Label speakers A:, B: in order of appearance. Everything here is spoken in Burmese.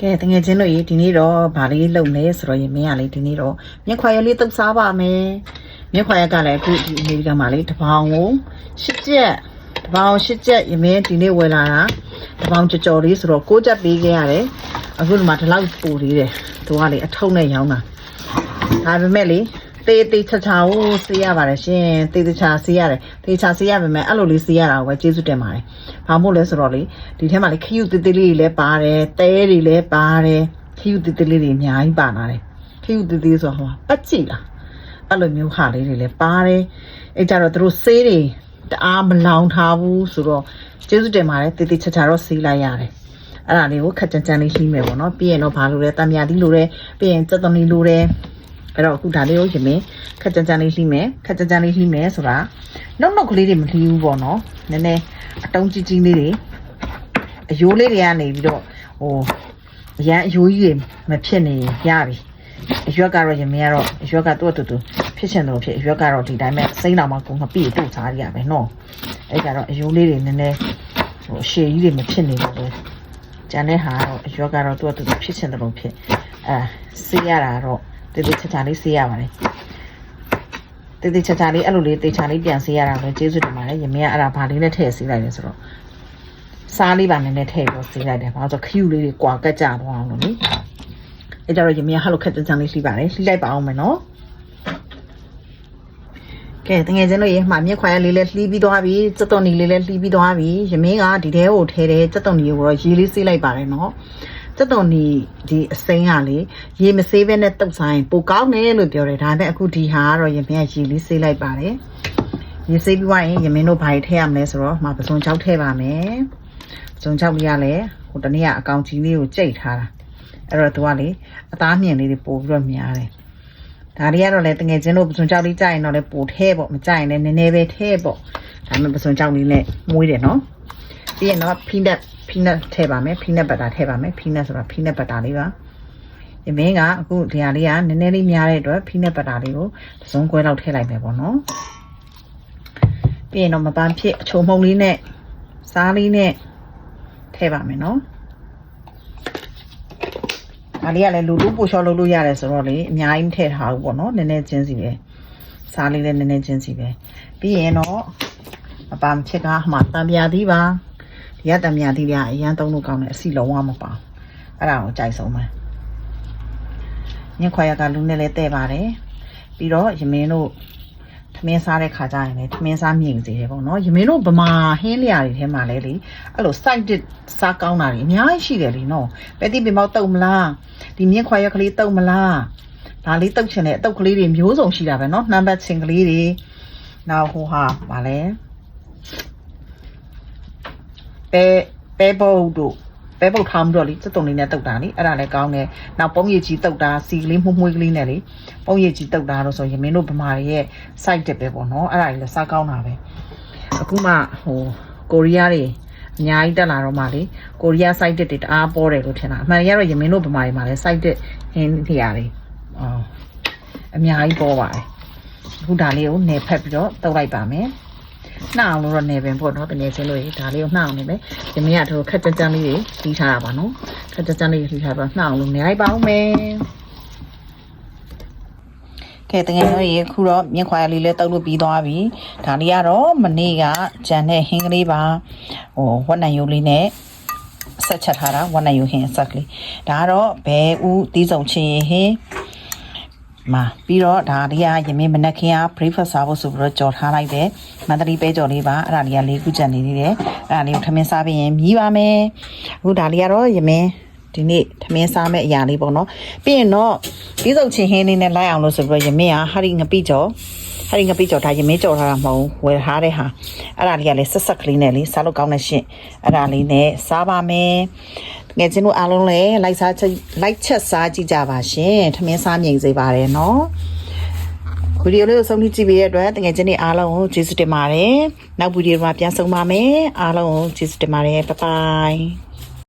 A: ကဲတငယ်ချင်းတို့ရေဒီနေ့တော့ဗာလေးလုံနေဆိုတော့ရေမင်းကလေဒီနေ့တော့မြက်ခွာရလေးတုပ်စားပါမယ်မြက်ခွာရကလည်းအခုဒီအမေရိကန်မှာလေတပေါင်ကိုရှစ်ကျက်တပေါင်ရှစ်ကျက်ရေမင်းဒီနေ့ဝယ်လာတာတပေါင်ကြော်ကြော်လေးဆိုတော့ကိုးချက်ပေးခဲ့ရတယ်အခုဒီမှာဒီလောက်ပူသေးတယ်သူကလေအထုံးနဲ့ရောင်းတာဒါပေမဲ့လေ တေးတေးချာချာကိုစေးရပါတယ်ရှင်တေးတေးချာစေးရတယ်တေးချာစေးရပါမယ်အဲ့လိုလေးစေးရတာကိုပဲကျေးဇူးတင်ပါတယ်ဘာမို့လဲဆိုတော့လေဒီထဲမှာလေခရုတေးတေးလေးတွေလည်းပါတယ်တဲတွေလည်းပါတယ်ခရုတေးတေးလေးတွေအများကြီးပါလာတယ်ခရုတေးတေးဆိုတော့ဟောပတ်ကြည့်လားအဲ့လိုမျိုးဟာလေးတွေလည်းပါတယ်အဲ့ကြတော့သူတို့စေးတွေတအားမလောင်ထားဘူးဆိုတော့ကျေးဇူးတင်ပါတယ်တေးတေးချာချာတော့စေးလိုက်ရတယ်အဲ့ဒါလေးကိုခက်ကြမ်းကြမ်းလေးလှီးမယ်ပေါ့နော်ပြီးရင်တော့ဘာလို့လဲတံမြာသီးလိုတယ်ပြီးရင်စက်သမီလိုတယ် အဲ့တော့အခုဒါလေးကိုရင်မင်းခက်ကြမ်းကြမ်းလေးလှီးမယ်ခက်ကြမ်းကြမ်းလေးလှီးမယ်ဆိုတာနှုတ်နှုတ်ကလေးတွေမလှီးဘူးပေါ့နော်နည်းနည်းအတုံးကြီးကြီးလေးတွေအယိုးလေးတွေကနေပြီးတော့ဟိုအရန်အယိုးကြီးတွေမဖြစ်နေရပြီအရွက်ကတော့ရင်မင်းကတော့အရွက်ကသူ့အတူတူဖြစ်ချင်တယ်လို့ဖြစ်အရွက်ကတော့ဒီတိုင်းပဲစိမ့်တော်မှာကိုငပိပို့စားရရမယ်နော်အဲ့ကြတော့အယိုးလေးတွေနည်းနည်းဟိုအရှည်ကြီးတွေမဖြစ်နေဘူးလေကျန်တဲ့ဟာကတော့အရွက်ကတော့သူ့အတူတူဖြစ်ချင်တယ်လို့ဖြစ်အဲဆေးရတာတော့ တေးသေးချာချာလေးဆေးရပါတယ်တေးသေးချာချာလေးအဲ့လိုလေးတေချာလေးပြန်ဆေးရတာပဲကျေးဇူးတင်ပါတယ်ရမင်းကအဲ့ဒါဘာလေးနဲ့ထည့်ဆေးလိုက်လဲဆိုတော့စားလေးပါနည်းနည်းထည့်ပြီးဆေးလိုက်တယ်ဘာလို့ဆိုခရူလေးတွေကွာကတ်ကြသွားအောင်လို့နိအဲ့ကြတော့ရမင်းကဟဲ့လိုခက်တန်းချန်လေးလှိပါတယ်လှိလိုက်ပါအောင်မယ်နော်ကဲတငယ်ချင်းတို့ရေမှာမြက်ခွာရလေးလည်းလှီးပြီးသွားပြီစက်သွန်နီလေးလည်းလှီးပြီးသွားပြီရမင်းကဒီထဲကိုထဲတယ်စက်သွန်နီကိုတော့ရေလေးဆေးလိုက်ပါတယ်နော် စက်သွန်နီဒီအစိမ်းကလေရေမဆေးဘဲနဲ့တုပ်ဆိုင်ပိုကောင်းတယ်လို့ပြောတယ်ဒါပေမဲ့အခုဒီဟာကတော့ရမင်းကရေလေးဆေးလိုက်ပါတယ်ရေဆေးပြီးသွားရင်ရမင်းတို့ဘာတွေထည့်ရမလဲဆိုတော့မှာပစုံချောက်ထည့်ပါမယ်ပစုံချောက်လေးကလည်းဟိုတနေ့ကအကောင်ကြီးလေးကိုကြိတ်ထားတာအဲ့တော့သူကလေအသားမြင်လေးတွေပို့ပြီးတော့များတယ်ဒါတွေကတော့လည်းတငယ်ချင်းတို့ပစွန်ကြောက်လေးကြိုက်ရင်တော့လည်းပိုထဲပေါ့မကြိုက်ရင်လည်းနည်းနည်းပဲထဲပေါ့ဒါမှပစွန်ကြောက်လေးနဲ့မွေးတယ်နော်ပြီးရင်တော့ peanut peanut ထည့်ပါမယ် peanut butter ထည့်ပါမယ် peanut ဆိုတာ peanut butter လေးပါဒီမင်းကအခုဒီဟာလေးကနည်းနည်းလေးများတဲ့အတွက် peanut butter လေးကိုတစ်စုံခွဲလောက်ထည့်လိုက်မယ်ပေါ့နော်ပြီးရင်တော့မပန်းဖြစ်အချုံမှုံလေးနဲ့စားလေးနဲ့ထည့်ပါမယ်နော်ဒါလေးကလည်းလူလူပို့လျှော့လုပ်လို့ရတယ်ဆိုတော့လေအများကြီးမထည့်ထားဘူးပေါ့နော်နည်းနည်းချင်းစီပဲစားလေးလည်းနည်းနည်းချင်းစီပဲပြီးရင်တော့အပါမချက်ကမှတံပြာသီးပါ ရတမြတိရအရန်သုံးလို့ကောင်းတယ်အစီလုံးဝမပေါအောင်အဲ့ဒါကိုကြိုက်ဆုံးပါညခွာရကလူနဲ့လည်းတဲ့ပါတယ်ပြီးတော့ရမင်းတို့သမင်းစားတဲ့ခါကျရင်လည်းသမင်းစားမြင်စေတယ်ပေါ့နော်ရမင်းတို့ဗမာဟင်းလျာတွေထဲမှာလည်းလေအဲ့လို side dish စားကောင်းတာတွေအများကြီးရှိတယ်လေနော်ပဲတိပင်မောက်တုတ်မလားဒီမြင့်ခွာရက်ကလေးတုတ်မလားဒါလေးတုတ်ချင်တဲ့အတုတ်ကလေးတွေမျိုးစုံရှိတာပဲနော်နှမ်းဘတ်ချင်ကလေးတွေနောက်ဟိုဟာဗာလဲ ပဲပဲဘုတ်တို့ပဲပုတ်ထားမှုတော့လေစက်တုံလေးနဲ့တုတ်တာလေအဲ့ဒါလည်းကောင်းတယ်နောက်ပုံရည်ကြီးတုတ်တာစီကလေးမှုမွှေးကလေးနဲ့လေပုံရည်ကြီးတုတ်တာတော့ဆိုရင်မင်းတို့ဗမာတွေရဲ့ site တက်ပဲပေါ့နော်အဲ့ဒါကြီးလည်းစားကောင်းတာပဲအခုမှဟိုကိုရီးယားတွေအများကြီးတက်လာတော့မှလေကိုရီးယား site တက်တွေတအားပေါ်တယ်လို့ထင်တာအမှန်တကယ်တော့ယမင်းတို့ဗမာတွေမှာလည်း site တက်ဟင်းတွေရတယ်အော်အများကြီးပေါ်ပါတယ်အခုဒါလေးကိုနယ်ဖက်ပြီးတော့တုတ်လိုက်ပါမယ် နှောက်အောင်လို့တော့နေပင်ပေါ့နော်တကယ်ချင်းလို့ရေဒါလေးကိုနှောက်အောင်နေမယ်ဒီမင်းကတို့ခက်ကြမ်းကြမ်းလေးတွေလှီးထားတာပါနော်ခက်ကြမ်းကြမ်းလေးတွေလှီးထားပါနှောက်အောင်လို့နေလိုက်ပါဦးမယ်ကဲတကယ်လို့ရေခုတော့မြင့်ခွာရလေးလေးတုပ်လို့ပြီးသွားပြီဒါလေးကတော့မနေ့ကကြံတဲ့ဟင်းကလေးပါဟိုဝက်နိုင်ရိုးလေးနဲ့ဆက်ချက်ထားတာဝက်နိုင်ရိုးဟင်းဆက်ကလေးဒါကတော့ဘဲဦးတီးစုံချင်းဟင်း မှာပြီးတော့ဒါလေးကရမင်းမနက်ခင်းက breakfast စားဖို့ဆိုပြီးတော့ကြော်ထားလိုက်တယ်မန္တလေးပဲကြော်လေးပါအဲ့ဒါလေးကလေးခုကျန်နေသေးတယ်အဲ့ဒါလေးကိုထမင်းစားပြီးရင်မြည်ပါမယ်အခုဒါလေးကတော့ရမင်းဒီနေ့ထမင်းစားမဲ့အရာလေးပေါ့နော်ပြီးရင်တော့ဒီစုံချင်းဟင်းလေးနဲ့လိုက်အောင်လို့ဆိုပြီးတော့ရမင်းကဟာရီငပိကြော် ဟာရီငပိကြော်ဒါရမင်းကြော်ထားတာမဟုတ်ဘူးဝယ်ထားတဲ့ဟာအဲ့ဒါလေးကလည်းဆက်ဆက်ကလေးနဲ့လေးစားလို့ကောင်းတဲ့ရှင့်အဲ့ဒါလေးနဲ့စားပါမယ်ငယ်ချင်းတို့အားလုံးလည်းလိုက်စားချက်လိုက်ချက်စားကြည့်ကြပါရှင်ထမင်းစားမြင်စေပါတယ်နော်ဗီဒီယိုလေးကိုဆုံးဖြတ်ကြည့်ပေးတဲ့အတွက်တကယ်ချင်းနေအားလုံးကိုကျေးဇူးတင်ပါတယ်နောက်ဗီဒီယိုမှာပြန်ဆုံပါမယ်အားလုံးကိုကျေးဇူးတင်ပါတယ်ဘိုင်ဘိုင်